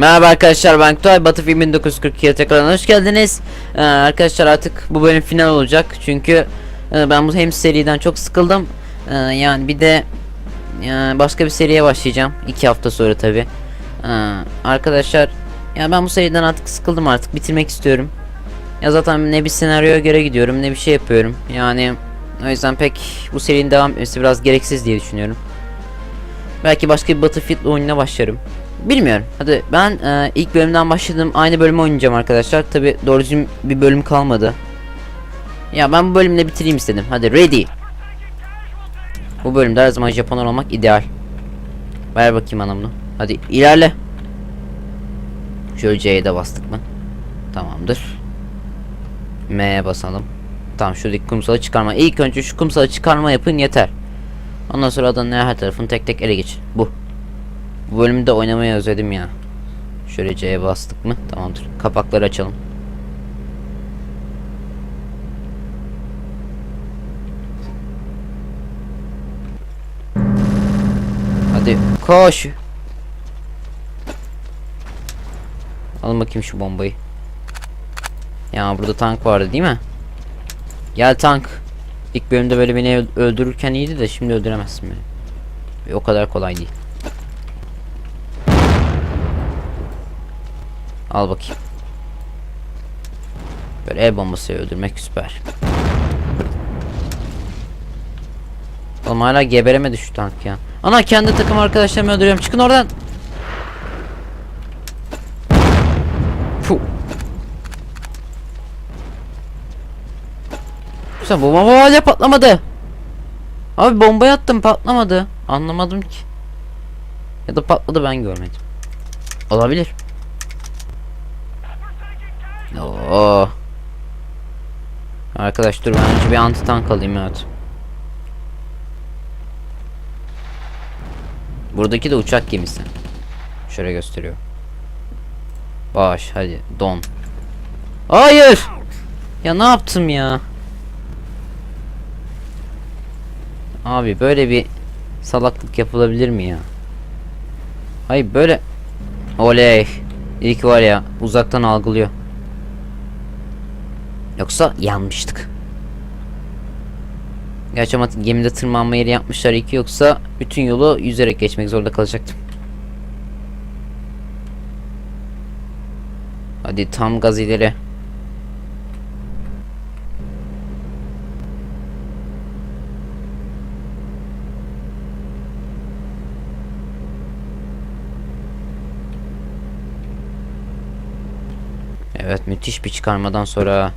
Merhaba arkadaşlar ben Kutay Battlefield 1942'ye tekrardan hoş geldiniz. Ee, arkadaşlar artık bu bölüm final olacak çünkü e, ben bu hem seriden çok sıkıldım. Ee, yani bir de e, başka bir seriye başlayacağım iki hafta sonra tabi. arkadaşlar ya ben bu seriden artık sıkıldım artık bitirmek istiyorum. Ya zaten ne bir senaryoya göre gidiyorum ne bir şey yapıyorum. Yani o yüzden pek bu serinin devam etmesi biraz gereksiz diye düşünüyorum. Belki başka bir Battlefield oyununa başlarım. Bilmiyorum. Hadi ben e, ilk bölümden başladım. Aynı bölümü oynayacağım arkadaşlar. Tabi doğru düzgün bir bölüm kalmadı. Ya ben bu bölümle bitireyim istedim. Hadi ready. Bu bölümde her zaman Japon olmak ideal. Ver bakayım anamını. Hadi ilerle. Şöyle C'ye de bastık mı? Tamamdır. M'ye basalım. Tamam şuradaki kumsalı çıkarma. İlk önce şu kumsalı çıkarma yapın yeter. Ondan sonra adanın her tarafını tek tek ele geçir. Bu. Bu bölümde oynamayı özledim ya. Şöyle C'ye bastık mı? Tamamdır. Kapakları açalım. Hadi koş. Alın bakayım şu bombayı. Ya burada tank vardı değil mi? Gel tank. İlk bölümde böyle beni öl- öldürürken iyiydi de şimdi öldüremezsin beni. Ve o kadar kolay değil. Al bakayım. Böyle el bombası öldürmek süper. Oğlum hala geberemedi şu tank ya. Ana kendi takım arkadaşlarımı öldürüyorum. Çıkın oradan. Puh. Sen bomba hala patlamadı. Abi bombayı attım patlamadı. Anlamadım ki. Ya da patladı ben görmedim. Olabilir. Oo. Arkadaş dur ben önce bir anti tank alayım evet. Buradaki de uçak gemisi. Şöyle gösteriyor. Baş hadi don. Hayır. Ya ne yaptım ya? Abi böyle bir salaklık yapılabilir mi ya? Hayır böyle Oley. İlk var ya uzaktan algılıyor. Yoksa yanmıştık. Gerçi ama gemide tırmanma yeri yapmışlar iki yoksa bütün yolu yüzerek geçmek zorunda kalacaktım. Hadi tam gaz ileri. Evet müthiş bir çıkarmadan sonra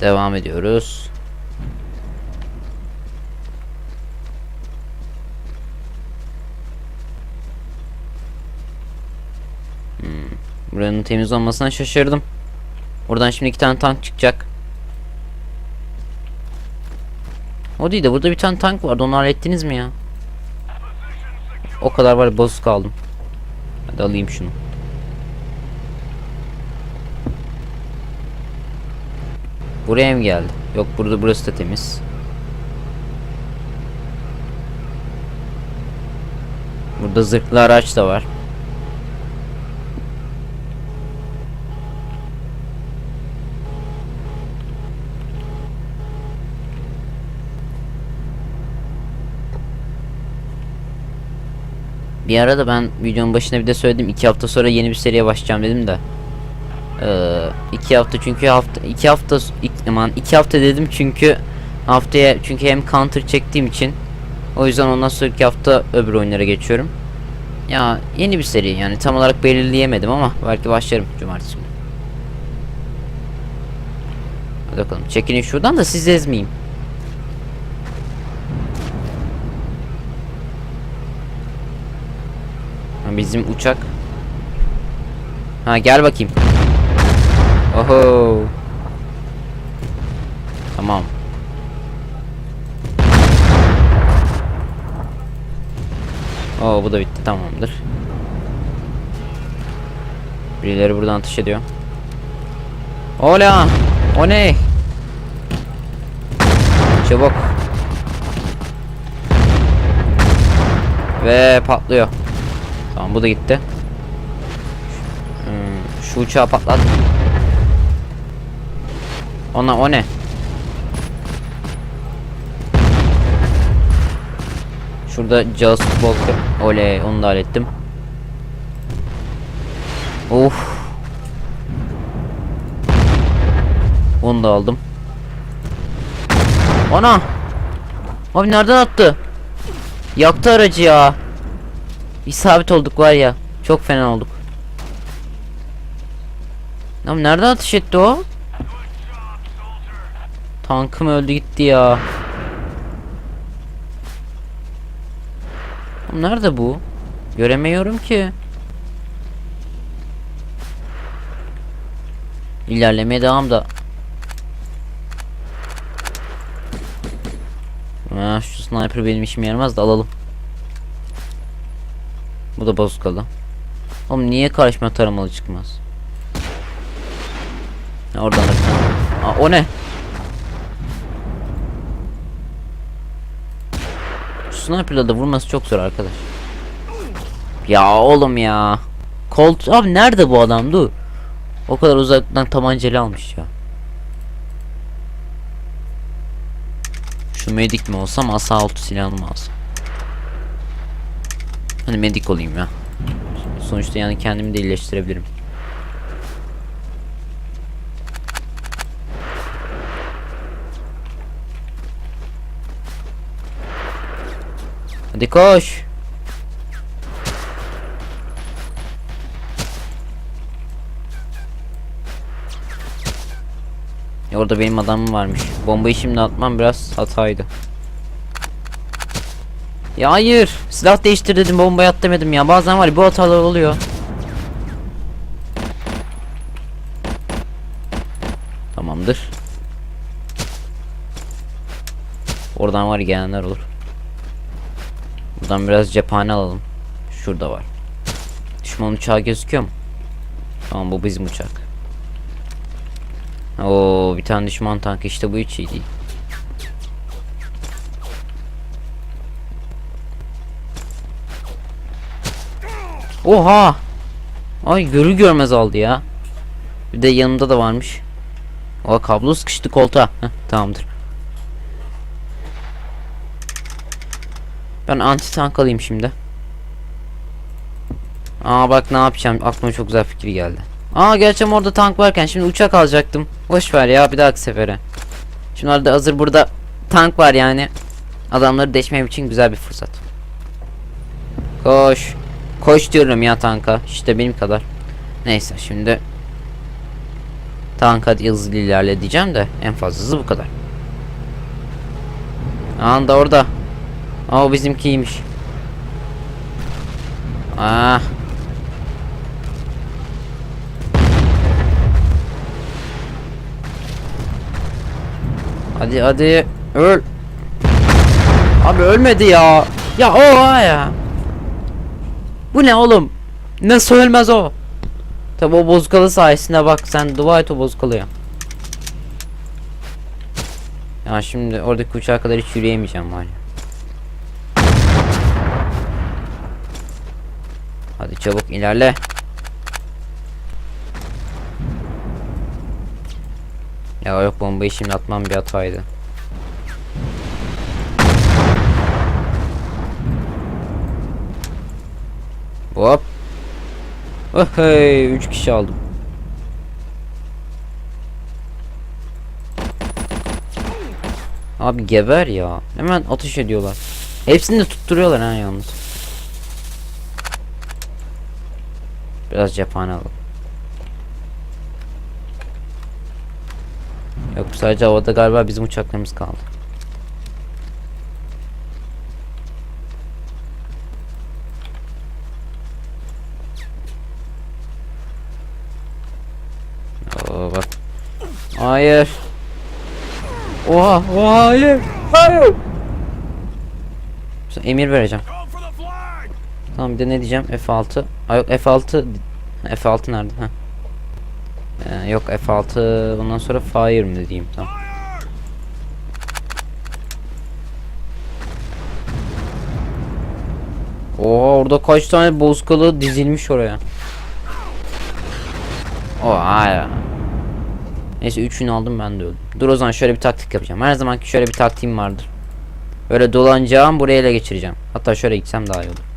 devam ediyoruz. Hmm, Buranın temiz olmasına şaşırdım. Buradan şimdi iki tane tank çıkacak. O değil de burada bir tane tank vardı onu hallettiniz mi ya? O kadar var bozuk kaldım. Hadi alayım şunu. Buraya mı geldi? Yok burada burası da temiz. Burada zırhlı araç da var. Bir ara da ben videonun başında bir de söyledim iki hafta sonra yeni bir seriye başlayacağım dedim de. Ee, iki hafta çünkü hafta iki hafta iki, aman iki hafta dedim çünkü haftaya çünkü hem counter çektiğim için o yüzden ondan sonraki hafta öbür oyunlara geçiyorum. Ya yeni bir seri yani tam olarak belirleyemedim ama belki başlarım cumartesi günü. Hadi bakalım çekinin şuradan da siz ezmeyeyim. Bizim uçak. Ha gel bakayım. Oho. Tamam. Oo bu da bitti tamamdır. Birileri buradan ateş ediyor. Ola! O ne? Çabuk. Ve patlıyor. Tamam bu da gitti. Hmm, Şu uçağı patlat. Ona o ne? Şurada Jaws Walker. Oley onu da hallettim. Of. Onu da aldım. Ana! Abi nereden attı? Yaktı aracı ya. İsabet olduk var ya. Çok fena olduk. Abi nereden ateş etti o? Tankım öldü gitti ya. Nerede bu? Göremiyorum ki. İlerlemeye devam da. Ha, şu sniper benim işime yaramaz da alalım. Bu da bozkalı. Oğlum niye karşıma taramalı çıkmaz? Ha, oradan da. Aa, o ne? Sniper'la da vurması çok zor arkadaş. Ya oğlum ya. Colt abi nerede bu adam dur. O kadar uzaktan tabancayla almış ya. Şu medik mi olsam asa altı silahını mı alsam? Hani medik olayım ya. Sonuçta yani kendimi de iyileştirebilirim. Hadi koş. Orada benim adamım varmış. Bombayı şimdi atmam biraz hataydı. Ya hayır. Silah değiştir dedim bombayı at demedim ya. Bazen var ya bu hatalar oluyor. Tamamdır. Oradan var gelenler olur. Buradan biraz cephane alalım. Şurada var. Düşman uçağı gözüküyor mu? Tamam bu bizim uçak. Oo bir tane düşman tankı işte bu hiç iyi değil. Oha! Ay görür görmez aldı ya. Bir de yanımda da varmış. O kablo sıkıştı koltuğa. Heh, tamamdır. Ben anti tank alayım şimdi. Aa bak ne yapacağım aklıma çok güzel fikir geldi. Aa gerçekten orada tank varken şimdi uçak alacaktım. Boş ver ya bir dahaki sefere. Şimdi orada hazır burada tank var yani. Adamları deşmem için güzel bir fırsat. Koş. Koş diyorum ya tanka. İşte benim kadar. Neyse şimdi tanka hızlı ilerle diyeceğim de en fazla hızı bu kadar. Anda orada. Aa o bizimkiymiş. Ah. Hadi hadi öl. Abi ölmedi ya. Ya oha ya. Bu ne oğlum? Nasıl ölmez o? Tabi o bozkalı sayesinde bak sen dua et o bozkalıya. Ya şimdi oradaki uçağa kadar hiç yürüyemeyeceğim var ya. Hadi çabuk ilerle. Ya yok bombayı şimdi atmam bir hataydı. Hop. Oh hey 3 kişi aldım. Abi geber ya. Hemen atış ediyorlar. Hepsini de tutturuyorlar ha yalnız. Biraz cephane alalım. Yok sadece havada galiba bizim uçaklarımız kaldı. Oo bak. Hayır. Oha, oha hayır. Hayır. Sonra Emir vereceğim. Tamam bir de ne diyeceğim? F6. Ay yok F6. F6 nerede? Ha. Ee, yok F6 ondan sonra fire mi diyeyim tamam. Oha orada kaç tane bozkalı dizilmiş oraya. Oha ya. Neyse üçünü aldım ben de öldüm. Dur o zaman şöyle bir taktik yapacağım. Her zamanki şöyle bir taktiğim vardır. Böyle dolanacağım buraya ele geçireceğim. Hatta şöyle gitsem daha iyi olur.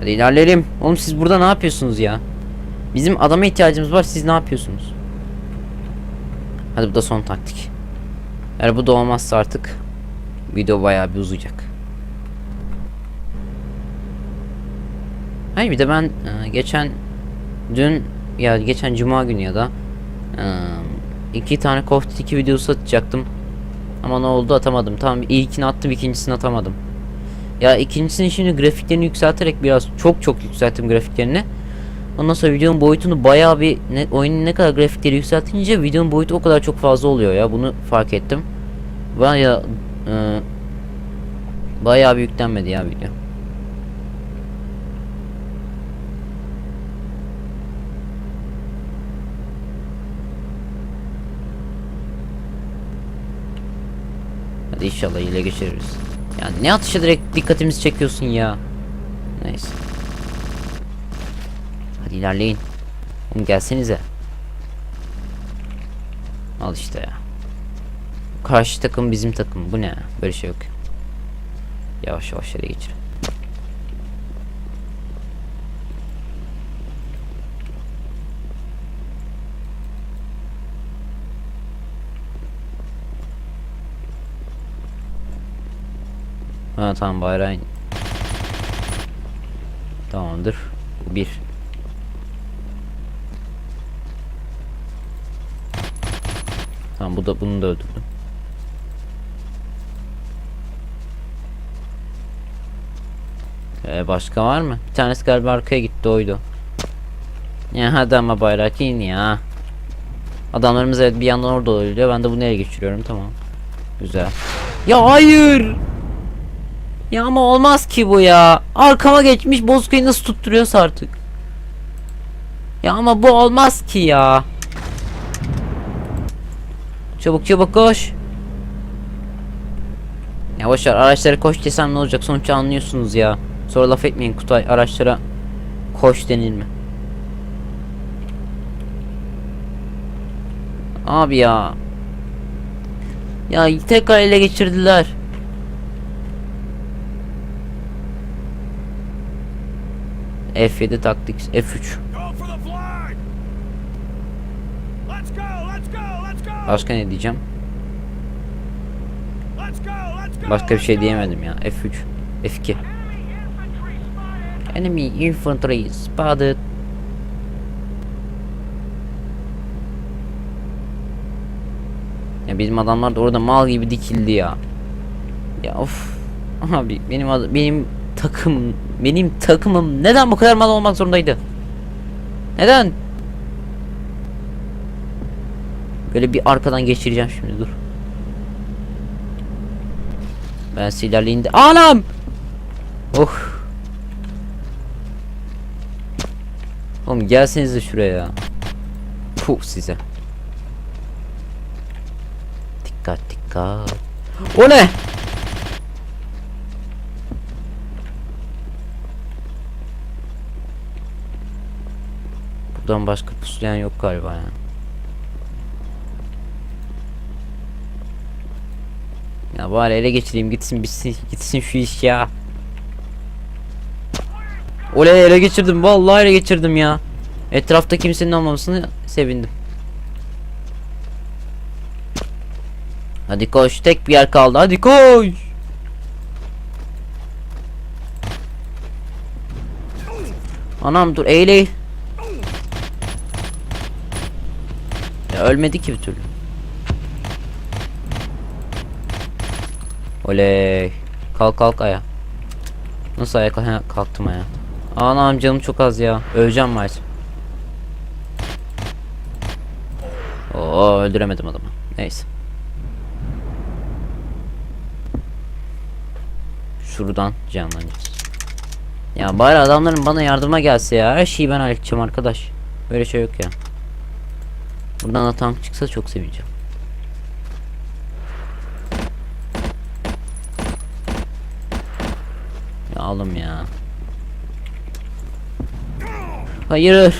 Hadi ilerleyelim. Oğlum siz burada ne yapıyorsunuz ya? Bizim adama ihtiyacımız var. Siz ne yapıyorsunuz? Hadi bu da son taktik. Eğer bu da olmazsa artık video bayağı bir uzayacak. Hayır bir de ben e, geçen dün ya geçen cuma günü ya da e, iki tane Call of Duty 2 videosu atacaktım. Ama ne oldu atamadım. Tamam ilkini attım ikincisini atamadım. Ya ikincisini şimdi grafiklerini yükselterek biraz çok çok yükselttim grafiklerini. Ondan sonra videonun boyutunu bayağı bir ne, oyunun ne kadar grafikleri yükseltince videonun boyutu o kadar çok fazla oluyor ya bunu fark ettim. Baya e, bayağı bir yüklenmedi ya video. Hadi inşallah ile geçiririz. Yani ne atışa direkt dikkatimizi çekiyorsun ya. Neyse. Hadi ilerleyin. Oğlum gelsenize. Al işte ya. Karşı takım bizim takım. Bu ne? Böyle şey yok. Yavaş yavaş yere geçir. Ha tamam bayrağın. Tamamdır. Bir. Tamam bu da bunu da öldürdüm. Ee, başka var mı? Bir tanesi galiba arkaya gitti oydu. Ya hadi ama bayrak in ya. Adamlarımız evet bir yandan orada oluyor. Ben de bunu ele geçiriyorum tamam. Güzel. Ya hayır. Ya ama olmaz ki bu ya. Arkama geçmiş Bozkır'ı nasıl tutturuyorsa artık. Ya ama bu olmaz ki ya. Çabuk çabuk koş. Ya boşver araçlara koş desem ne olacak sonuçta anlıyorsunuz ya. Sonra laf etmeyin Kutay araçlara koş denir mi? Abi ya. Ya tekrar ele geçirdiler. F7 taktik F3 Go for the flag! Let's go, let's go, let's go! Başka ne diyeceğim? Başka bir şey diyemedim ya F3 F2 Enemy infantry spotted Ya bizim adamlar da orada mal gibi dikildi ya. Ya of. Abi benim benim takım benim takımım neden bu kadar mal olmak zorundaydı? Neden? Böyle bir arkadan geçireceğim şimdi dur. Ben silerliğin de Anam! Oh. Oğlum gelsenize şuraya ya. Puh size. Dikkat dikkat. O ne? Buradan başka pusulayan yok galiba ya. Ya bari ele geçireyim gitsin bitsin gitsin şu iş ya. Oley ele geçirdim vallahi ele geçirdim ya. Etrafta kimsenin olmamasını sevindim. Hadi koş tek bir yer kaldı hadi koş. Anam dur eğil Ya ölmedi ki bir türlü. Oley. Kalk kalk aya. Nasıl ayağa kalk- kalktım aya? Anam canım çok az ya. Öleceğim maalesef. Oo öldüremedim adamı. Neyse. Şuradan canlanacağız. Ya bari adamların bana yardıma gelse ya. Her şeyi ben halledeceğim arkadaş. Böyle şey yok ya. Buradan da tank çıksa çok seveceğim. Ya oğlum ya. Hayır.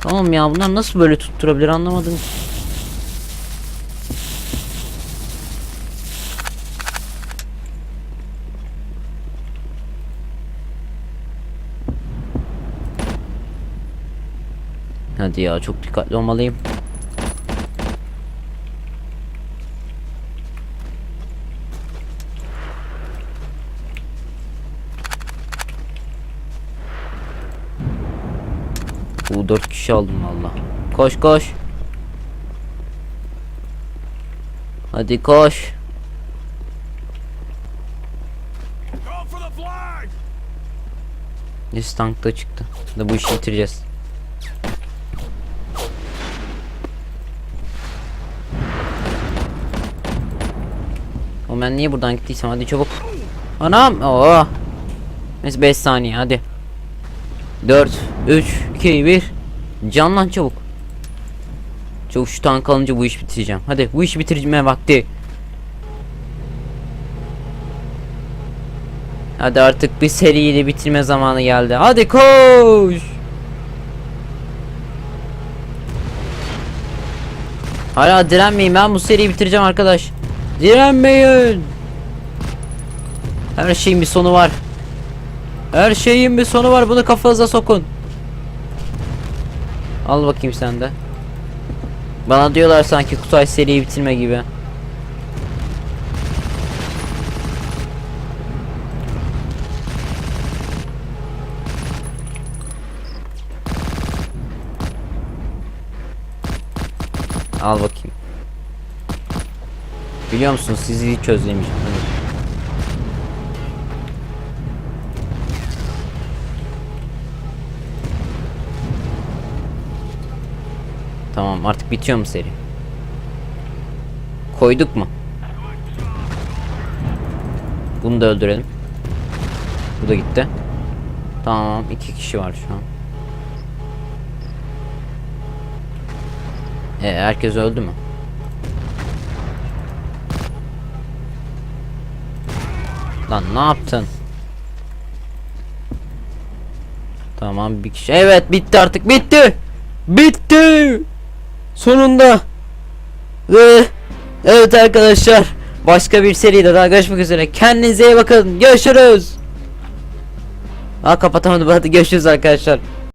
Tamam ya bunlar nasıl böyle tutturabilir anlamadım. Hadi ya çok dikkatli olmalıyım. Kişi aldım valla. Koş koş. Hadi koş. Neyse tank da çıktı. Da bu işi bitireceğiz. O ben niye buradan gittiysem hadi çabuk. Anam. Oo. Neyse 5 saniye hadi. 4 3 2 1 Canlan çabuk. Çabuk şu tank alınca bu işi bitireceğim. Hadi bu işi bitirme vakti. Hadi artık bir seriyi de bitirme zamanı geldi. Hadi koş. Hala direnmeyin ben bu seriyi bitireceğim arkadaş. Direnmeyin. Her şeyin bir sonu var. Her şeyin bir sonu var. Bunu kafanıza sokun. Al bakayım sen de. Bana diyorlar sanki Kutay seriyi bitirme gibi. Al bakayım. Biliyor musunuz sizi hiç özlemeyeceğim. Tamam artık bitiyor mu seri? Koyduk mu? Bunu da öldürelim. Bu da gitti. Tamam iki kişi var şu an. E, herkes öldü mü? Lan ne yaptın? Tamam bir kişi. Evet bitti artık bitti. Bitti. Sonunda. Ve evet arkadaşlar. Başka bir seride daha görüşmek üzere. Kendinize iyi bakın. Görüşürüz. Ha kapatamadım hadi görüşürüz arkadaşlar.